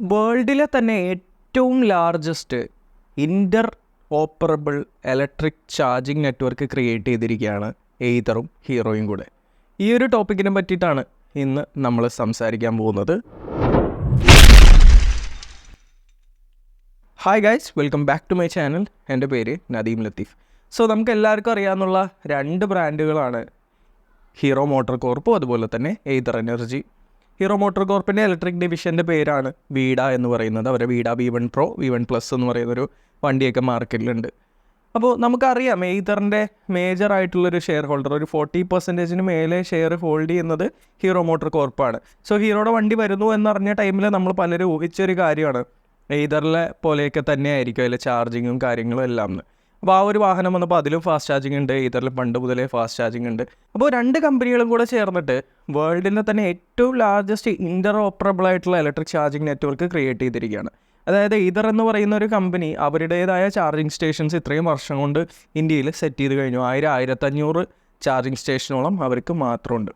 വേൾഡിലെ തന്നെ ഏറ്റവും largest interoperable electric charging network create ചെയ്തിരിക്കുകയാണ് എയ്തറും ഹീറോയും കൂടെ. ഈ ഒരു ടോപ്പിക്കിനെ പറ്റിയിട്ടാണ് ഇന്ന് നമ്മൾ സംസാരിക്കാൻ പോകുന്നത്. Hi guys welcome back to my channel എന്റെ പേര് നദീം ലത്തീഫ്. സോ നമുക്ക് എല്ലാവർക്കും അറിയാവുന്ന രണ്ട് ബ്രാൻഡുകളാണ് ഹീറോ മോട്ടോർ കോർപ്പും അതുപോലെ തന്നെ എയ്തർ എനർജി. ഹീറോ മോട്ടോർ കോർപ്പിന്റെ ഇലക്ട്രിക് ഡിവിഷന്റെ പേരാണ് വീഡ എന്ന് പറയുന്നത്. അവരുടെ Vida V one pro V one plus എന്ന് പറയുന്നൊരു വണ്ടിയൊക്കെ മാർക്കറ്റിലുണ്ട് അപ്പോൾ നമുക്കറിയാം മെയ്തറിന്റെ മേജർ ആയിട്ടുള്ളൊരു ഷെയർ ഹോൾഡർ ഒരു ഫോർട്ടി പെർസെന്റേജിന് മേലെ ഷെയർ ഹോൾഡ് ചെയ്യുന്നത് ഹീറോ മോട്ടോർ കോർപ്പാണ് സോ ഹീറോയുടെ വണ്ടി വരുന്നു എന്നറിഞ്ഞ ടൈമിൽ നമ്മൾ പലരും ഊഹിച്ചൊരു കാര്യമാണ്. എയ്തറിലെ പോലെയൊക്കെ തന്നെ ആയിരിക്കും അതിലെ ചാർജിങ്ങും കാര്യങ്ങളും എല്ലാം എന്ന്. അപ്പോൾ ആ ഒരു വാഹനം വന്നപ്പോൾ അതിലും ഫാസ്റ്റ് ചാർജിങ് ഉണ്ട് ഇതറിൽ പണ്ട് മുതലേ ഫാസ്റ്റ് ചാർജിങ് ഉണ്ട്. അപ്പോൾ രണ്ട് കമ്പനികളും കൂടെ ചേർന്നിട്ട് വേൾഡിന്റെ തന്നെ ഏറ്റവും ലാർജസ്റ്റ് ഇന്റർ ഓപ്പറബിൾ ആയിട്ടുള്ള ഇലക്ട്രിക് ചാർജിങ് നെറ്റ്വർക്ക് ക്രിയേറ്റ് ചെയ്തിരിക്കുകയാണ്. അതായത് ഇതർ എന്ന് പറയുന്ന ഒരു കമ്പനി അവരുടേതായ ചാർജിങ് സ്റ്റേഷൻസ് ഇത്രയും വർഷം കൊണ്ട് ഇന്ത്യയിൽ സെറ്റ് ചെയ്ത് കഴിഞ്ഞു. ആയിരം ആയിരത്തഞ്ഞൂറ് ചാർജിങ് സ്റ്റേഷനോളം അവർക്ക് മാത്രമുണ്ട്.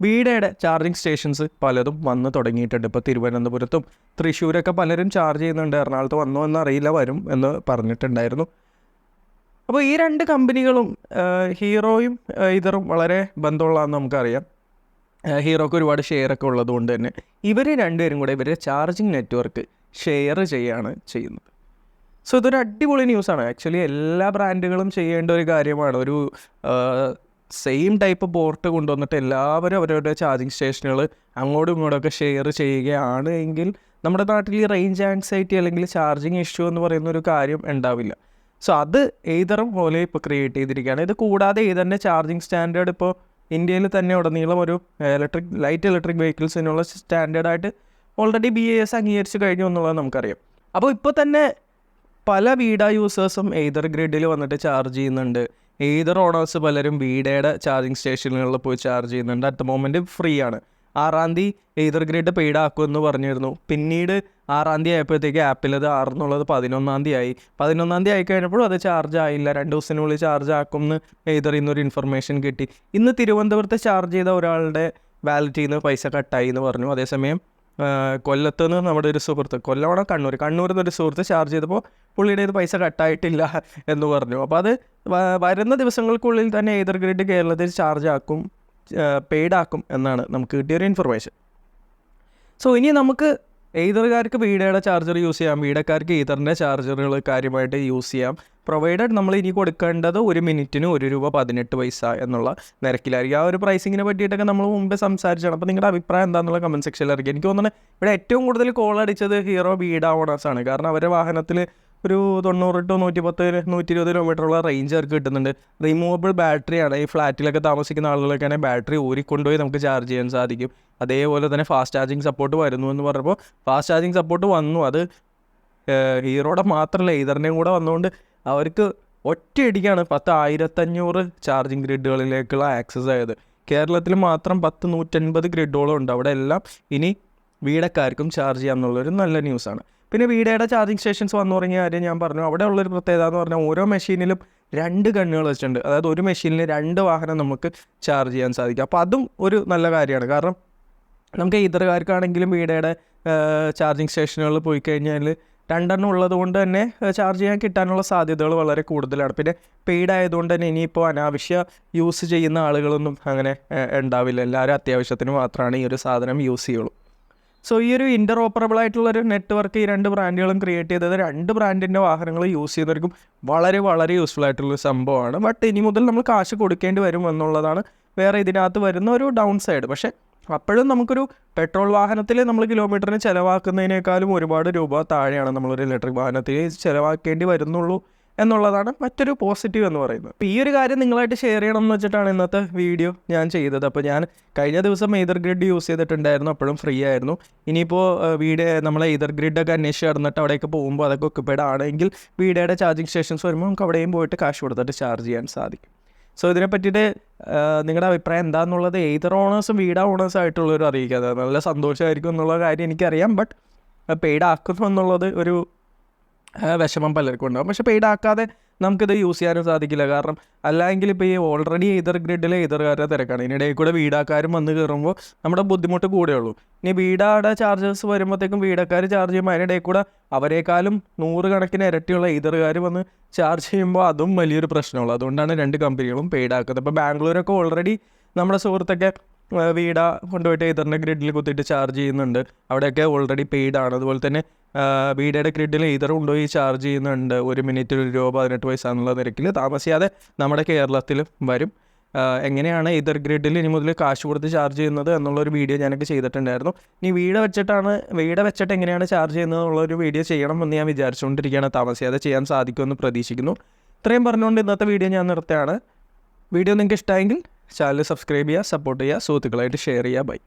വീടയുടെ ചാർജിങ് സ്റ്റേഷൻസ് പലതും വന്ന് തുടങ്ങിയിട്ടുണ്ട്. ഇപ്പോൾ തിരുവനന്തപുരത്തും തൃശ്ശൂരൊക്കെ പലരും ചാർജ് ചെയ്യുന്നുണ്ട്. എറണാകുളത്ത് വന്നോ എന്നറിയില്ല വരും എന്ന് പറഞ്ഞിട്ടുണ്ടായിരുന്നു. അപ്പോൾ ഈ രണ്ട് കമ്പനികളും ഹീറോയും ഇതറും വളരെ ബന്ധമുള്ളതെന്ന് നമുക്കറിയാം. ഹീറോക്ക് ഒരുപാട് ഷെയറൊക്കെ ഉള്ളത് കൊണ്ട് തന്നെ ഇവർ രണ്ടുപേരും കൂടെ ഇവരുടെ ചാർജിങ് നെറ്റ്വർക്ക് ഷെയർ ചെയ്യാണ് ചെയ്യുന്നത്. സോ ഇതൊരു അടിപൊളി ന്യൂസാണ്. ആക്ച്വലി എല്ലാ ബ്രാൻഡുകളും ചെയ്യേണ്ട ഒരു കാര്യമാണ്. ഒരു സെയിം ടൈപ്പ് പോർട്ട് കൊണ്ടുവന്നിട്ട് എല്ലാവരും അവരവരുടെ ചാർജിങ് സ്റ്റേഷനുകൾ അങ്ങോട്ടും ഇങ്ങോട്ടും ഒക്കെ ഷെയർ ചെയ്യുകയാണ് എങ്കിൽ നമ്മുടെ നാട്ടിൽ റേഞ്ച് ആൻസൈറ്റി അല്ലെങ്കിൽ ചാർജിങ് ഇഷ്യൂ എന്ന് പറയുന്ന ഒരു കാര്യം ഉണ്ടാവില്ല. സോ അത് ഏതറും പോലെ ഇപ്പോൾ ക്രിയേറ്റ് ചെയ്തിരിക്കുകയാണ്. ഇത് കൂടാതെ ഏതറിന്റെ ചാർജിങ് സ്റ്റാൻഡേർഡ് ഇപ്പോൾ ഇന്ത്യയിൽ തന്നെ ഉടനീളം ഒരു ഇലക്ട്രിക് ലൈറ്റ് ഇലക്ട്രിക് വെഹിക്കിൾസിനുള്ള സ്റ്റാൻഡേർഡായിട്ട് ഓൾറെഡി ബി എ എസ് അംഗീകരിച്ച് കഴിഞ്ഞു എന്നുള്ളത് നമുക്കറിയാം. അപ്പോൾ ഇപ്പോൾ തന്നെ പല വീഡ യൂസേഴ്സും ഏതർ ഗ്രിഡിൽ വന്നിട്ട് ചാർജ് ചെയ്യുന്നുണ്ട്. ഏതർ ഓണേഴ്സ് പലരും വീടയുടെ ചാർജിങ് സ്റ്റേഷനുകളിൽ പോയി ചാർജ് ചെയ്യുന്നുണ്ട്. അറ്റ് ദ മൊമെന്റ് ഫ്രീ ആണ്. ആറാം തീയതി ഏതർ ഗ്രിഡ് പെയ്ഡ് ആക്കുമെന്ന് പറഞ്ഞിരുന്നു. പിന്നീട് ആറാം തീയതി ആയപ്പോഴത്തേക്ക് ആപ്പിൽ അത് ആറെന്നുള്ളത് പതിനൊന്നാം തീയതി ആയി. പതിനൊന്നാം തീയതി ആയി കഴിഞ്ഞപ്പോഴും അത് ചാർജ് ആയില്ല. രണ്ട് ദിവസത്തിനുള്ളിൽ ചാർജ് ആക്കും എന്ന് ഏതറിൽ ഇന്നൊരു ഇൻഫർമേഷൻ കിട്ടി. ഇന്ന് തിരുവനന്തപുരത്ത് ചാർജ് ചെയ്ത ഒരാളുടെ വാലറ്റിൽ നിന്ന് പൈസ കട്ടായി എന്ന് പറഞ്ഞു. അതേസമയം കൊല്ലത്ത് നിന്ന് നമ്മുടെ ഒരു സുഹൃത്ത് കൊല്ലമാണോ കണ്ണൂർ? കണ്ണൂരിൽ നിന്ന് ഒരു സുഹൃത്ത് ചാർജ് ചെയ്തപ്പോൾ പുള്ളിയുടെ ഇത് പൈസ കട്ടായിട്ടില്ല എന്ന് പറഞ്ഞു. അപ്പോൾ അത് വരുന്ന ദിവസങ്ങൾക്കുള്ളിൽ തന്നെ ഏതർ ഗ്രിഡ് കേരളത്തിൽ ചാർജ് ആക്കും. പെയ്ഡ് ആക്കും എന്നാണ് നമുക്ക് കിട്ടിയൊരു ഇൻഫർമേഷൻ സോ ഇനി നമുക്ക് എയ്തറുകാർക്ക് വീടയുടെ ചാർജർ യൂസ് ചെയ്യാം? വീടക്കാർക്ക് ഈതറിന്റെ ചാർജറുകൾ കാര്യമായിട്ട് യൂസ് ചെയ്യാം. പ്രൊവൈഡഡ് നമ്മൾ ഇനി കൊടുക്കേണ്ടത് ഒരു മിനിറ്റിന് ഒരു രൂപ പതിനെട്ട് പൈസ എന്നുള്ള നിരക്കിലായിരിക്കും. ആ ഒരു പ്രൈസിങ്ങിനെ പറ്റിയിട്ടൊക്കെ നമ്മൾ മുമ്പേ സംസാരിച്ചാണ് അപ്പോൾ നിങ്ങളുടെ അഭിപ്രായം എന്താണെന്നുള്ള കമന്റ് സെക്ഷനിൽ ഇറക്കി എനിക്ക് തോന്നുന്നത് ഇവിടെ ഏറ്റവും കൂടുതൽ കോൾ അടിച്ചത് ഹീറോ ആണ്. കാരണം അവരുടെ വാഹനത്തിൽ ഒരു തൊണ്ണൂറ് ടു നൂറ്റി പത്ത് നൂറ്റി ഇരുപത് കിലോമീറ്ററുള്ള റേഞ്ച് അവർക്ക് കിട്ടുന്നുണ്ട്. റിമൂവബിൾ ബാറ്ററിയാണ് ഈ ഫ്ലാറ്റിലൊക്കെ താമസിക്കുന്ന ആളുകളൊക്കെയാണെങ്കിൽ ബാറ്ററി ഊരിക്കൊണ്ടുപോയി നമുക്ക് ചാർജ് ചെയ്യാൻ സാധിക്കും. അതേപോലെ തന്നെ ഫാസ്റ്റ് ചാർജിങ് സപ്പോർട്ട് വരുന്നു എന്ന് പറഞ്ഞപ്പോൾ ഫാസ്റ്റ് ചാർജിങ് സപ്പോർട്ട് വന്നു. അത് ഹീറോടെ മാത്രമല്ല ഇതറിന്റെയും കൂടെ വന്നുകൊണ്ട് അവർക്ക് ഒറ്റയടിക്കാണ് പത്ത് ആയിരത്തഞ്ഞൂറ് ചാർജിങ് ഗ്രിഡുകളിലേക്കുള്ള ആക്സസ് ആയത്. കേരളത്തിൽ മാത്രം പത്ത് നൂറ്റൻപത് ഗ്രിഡോളം ഉണ്ട്. അവിടെ എല്ലാം ഇനി വീടക്കാർക്കും ചാർജ് ചെയ്യാമെന്നുള്ളൊരു നല്ല ന്യൂസാണ് പിന്നെ വീടയുടെ ചാർജിങ് സ്റ്റേഷൻസ് വന്നു തുടങ്ങിയ കാര്യം ഞാൻ പറഞ്ഞു. അവിടെ ഉള്ളൊരു പ്രത്യേകത എന്ന് പറഞ്ഞാൽ ഓരോ മെഷീനിലും രണ്ട് കണ്ണുകൾ വെച്ചിട്ടുണ്ട്. അതായത് ഒരു മെഷീനിൽ രണ്ട് വാഹനം നമുക്ക് ചാർജ് ചെയ്യാൻ സാധിക്കും. അപ്പോൾ അതും ഒരു നല്ല കാര്യമാണ്. കാരണം നമുക്ക് ഇതറുകാർക്കാണെങ്കിലും വീടയുടെ ചാർജിങ് സ്റ്റേഷനുകളിൽ പോയി കഴിഞ്ഞാൽ രണ്ടെണ്ണം ഉള്ളത് കൊണ്ട് തന്നെ ചാർജ് ചെയ്യാൻ കിട്ടാനുള്ള സാധ്യതകൾ വളരെ കൂടുതലാണ്. പിന്നെ പെയ്ഡ് ആയതുകൊണ്ട് തന്നെ ഇനിയിപ്പോൾ അനാവശ്യ യൂസ് ചെയ്യുന്ന ആളുകളൊന്നും അങ്ങനെ ഉണ്ടാവില്ല. എല്ലാവരും അത്യാവശ്യത്തിന് മാത്രമാണ് ഈ ഒരു സാധനം യൂസ് ചെയ്യുള്ളൂ. സോ ഈ ഒരു ഇന്റർ ഓപ്പറബിൾ ആയിട്ടുള്ള ഒരു നെറ്റ്വർക്ക് ഈ രണ്ട് ബ്രാൻഡുകളും ക്രിയേറ്റ് ചെയ്തത് രണ്ട് ബ്രാൻഡിന്റെ വാഹനങ്ങൾ യൂസ് ചെയ്തവർക്കും വളരെ വളരെ യൂസ്ഫുൾ ആയിട്ടുള്ള സംഭവമാണ്. ബട്ട് ഇനി മുതൽ നമ്മൾ കാശ് കൊടുക്കേണ്ടി വരും എന്നുള്ളതാണ് വേറെ ഇതിനകത്ത് വരുന്ന ഒരു ഡൗൺ സൈഡ് പക്ഷേ അപ്പോഴും നമുക്കൊരു പെട്രോൾ വാഹനത്തിൽ നമ്മൾ കിലോമീറ്ററിന് ചിലവാക്കുന്നതിനേക്കാളും ഒരുപാട് രൂപ താഴെയാണ് നമ്മളൊരു ഇലക്ട്രിക് വാഹനത്തിൽ ചിലവാക്കേണ്ടി വരുന്നുള്ളൂ. എന്നുള്ളതാണ് മറ്റൊരു പോസിറ്റീവ് എന്ന് പറയുന്നത്. അപ്പോൾ ഈ ഒരു കാര്യം നിങ്ങളായിട്ട് ഷെയർ ചെയ്യണം എന്ന് വെച്ചിട്ടാണ് ഇന്നത്തെ വീഡിയോ ഞാൻ ചെയ്തത്. അപ്പോൾ ഞാൻ കഴിഞ്ഞ ദിവസം എയ്തർ ഗ്രിഡ് യൂസ് ചെയ്തിട്ടുണ്ടായിരുന്നു. അപ്പോഴും ഫ്രീ ആയിരുന്നു. ഇനിയിപ്പോൾ വീഡിയോ നമ്മളെ എയ്തർ ഗ്രിഡൊക്കെ അന്വേഷിച്ച് നടന്നിട്ട് അവിടെയൊക്കെ പോകുമ്പോൾ അതൊക്കെ ഒക്കുപേഡ് ആണെങ്കിൽ വീഡിയോയുടെ ചാർജിങ് സ്റ്റേഷൻസ് വരുമ്പോൾ നമുക്ക് അവിടെയും പോയിട്ട് കാശ് കൊടുത്തിട്ട് ചാർജ് ചെയ്യാൻ സാധിക്കും. സോ ഇതിനെ പറ്റിയിട്ട് നിങ്ങളുടെ അഭിപ്രായം എന്താണെന്നുള്ളത് എയ്തർ ഓണേഴ്സും വീട ഓണേഴ്സും ആയിട്ടുള്ളവർ അറിയിക്കാതെ നല്ല സന്തോഷമായിരിക്കും എന്നുള്ള കാര്യം എനിക്കറിയാം. ബട്ട് പെയ്ഡ് ആക്കുന്നു എന്നുള്ളത് ഒരു വിഷമം പലർക്കും ഉണ്ടാകും പക്ഷേ പെയ്ഡ് ആക്കാതെ നമുക്കിത് യൂസ് ചെയ്യാനും സാധിക്കില്ല. കാരണം അല്ലെങ്കിൽ ഇപ്പോൾ ഈ ഓൾറെഡി ഇതർ ഗ്രിഡിൽ എയ്തറുകാരുടെ തിരക്കാണ്. ഇതിനിടയിൽ കൂടെ വീടാക്കാരും വന്ന് കയറുമ്പോൾ നമ്മുടെ ബുദ്ധിമുട്ട് കൂടെയുള്ളൂ. ഇനി വീടാടെ ചാർജസ് വരുമ്പോഴത്തേക്കും വീടക്കാർ ചാർജ് ചെയ്യുമ്പോൾ അതിനിടയിൽ കൂടെ അവരെക്കാളും നൂറ് കണക്കിന് ഇരട്ടിയുള്ള എയ്തറുകാർ വന്ന് ചാർജ് ചെയ്യുമ്പോൾ അതും വലിയൊരു പ്രശ്നമുള്ളൂ അതുകൊണ്ടാണ് രണ്ട് കമ്പനികളും പെയ്ഡ് ആക്കുന്നത് ഇപ്പോൾ ബാംഗ്ലൂരൊക്കെ ഓൾറെഡി നമ്മുടെ സുഹൃത്തൊക്കെ വീട കൊണ്ടുപോയിട്ട് ഈതറിന്റെ ഗ്രിഡിൽ കുത്തിയിട്ട് ചാർജ് ചെയ്യുന്നുണ്ട്. അവിടെയൊക്കെ ഓൾറെഡി പെയ്ഡ് ആണ്. അതുപോലെ തന്നെ വീടേടെ ഗ്രിഡിൽ ഈതർ കൊണ്ടുപോയി ചാർജ് ചെയ്യുന്നുണ്ട്. ഒരു മിനിറ്റ് ഒരു രൂപ പതിനെട്ട് പൈസ എന്നുള്ള നിരക്കിൽ താമസിയാതെ നമ്മുടെ കേരളത്തിലും വരും. എങ്ങനെയാണ് ഇതർ ഗ്രിഡിൽ ഇനി മുതൽ കാശ് കൊടുത്ത് ചാർജ് ചെയ്യുന്നത് എന്നുള്ളൊരു വീഡിയോ ഞാനൊക്കെ ചെയ്തിട്ടുണ്ടായിരുന്നു. ഇനി വീട് വെച്ചിട്ടാണ് വീട് വെച്ചിട്ട് എങ്ങനെയാണ് ചാർജ് ചെയ്യുന്നത് എന്നുള്ളൊരു വീഡിയോ ചെയ്യണം എന്ന് ഞാൻ വിചാരിച്ചുകൊണ്ടിരിക്കുകയാണ്. താമസിയാതെ ചെയ്യാൻ സാധിക്കുമെന്ന് പ്രതീക്ഷിക്കുന്നു. ഇത്രയും പറഞ്ഞുകൊണ്ട് ഇന്നത്തെ വീഡിയോ ഞാൻ നിർത്തുകയാണ്. വീഡിയോ നിങ്ങൾക്ക് ഇഷ്ടമായെങ്കിൽ ചാനൽ സബ്സ്ക്രൈബ് ചെയ്യുക സപ്പോർട്ട് ചെയ്യുക സുഹൃത്തുക്കളായിട്ട് ഷെയർ ചെയ്യുക. ബൈ